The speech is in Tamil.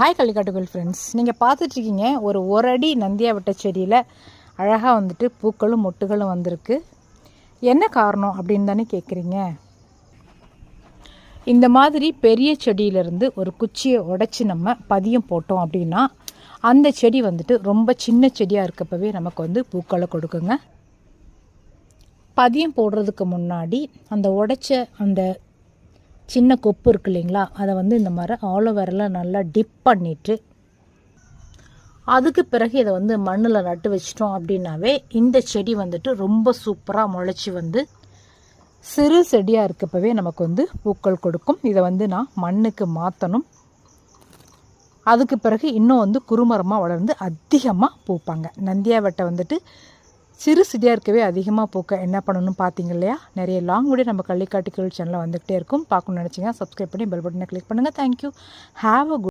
ஹாய் கள்ளிக்காட்டுகள் ஃப்ரெண்ட்ஸ் நீங்கள் பார்த்துட்ருக்கீங்க ஒரு ஒரு அடி நந்தியாவட்ட செடியில் அழகாக வந்துட்டு பூக்களும் மொட்டுகளும் வந்திருக்கு. என்ன காரணம் அப்படின்னு தானே கேட்குறீங்க இந்த மாதிரி பெரிய செடியிலேருந்து ஒரு குச்சியை உடச்சி நம்ம பதியம் போட்டோம் அப்படின்னா அந்த செடி வந்துட்டு ரொம்ப சின்ன செடியாக இருக்கப்பவே நமக்கு வந்து பூக்களை கொடுக்குங்க. பதியம் போடுறதுக்கு முன்னாடி அந்த உடைச்ச அந்த சின்ன கொப்பு இருக்கு இல்லைங்களா? அதை வந்து இந்த மாதிரி ஆலோவேரில் நல்லா டிப் பண்ணிவிட்டு அதுக்கு பிறகு இதை வந்து மண்ணில் நட்டு வச்சிட்டோம் அப்படின்னாவே இந்த செடி வந்துட்டு ரொம்ப சூப்பராக முளைச்சி வந்து சிறு செடியாக இருக்கப்பவே நமக்கு வந்து பூக்கள் கொடுக்கும். இதை வந்து நான் மண்ணுக்கு மாற்றணும் அதுக்கு பிறகு இன்னும் வந்து குறுமரமாக வளர்ந்து அதிகமாக பூப்பாங்க. நந்தியாவட்டை வந்துட்டு சிறு சிறியாக இருக்கவே அதிகமாக பூக்க என்ன பண்ணணும் பார்த்தீங்க இல்லையா? நிறைய லாங் வீடியோ நம்ம கள்ளிக்காட்டுக்கள் சேனலில் வந்துகிட்டே இருக்கும். பார்க்கணும்னு நினச்சிங்க சப்ஸ்கிரைப் பண்ணி பெல் பட்டனை கிளிக் பண்ணுங்கள் தேங்க்யூ ஹாவ் அ குட்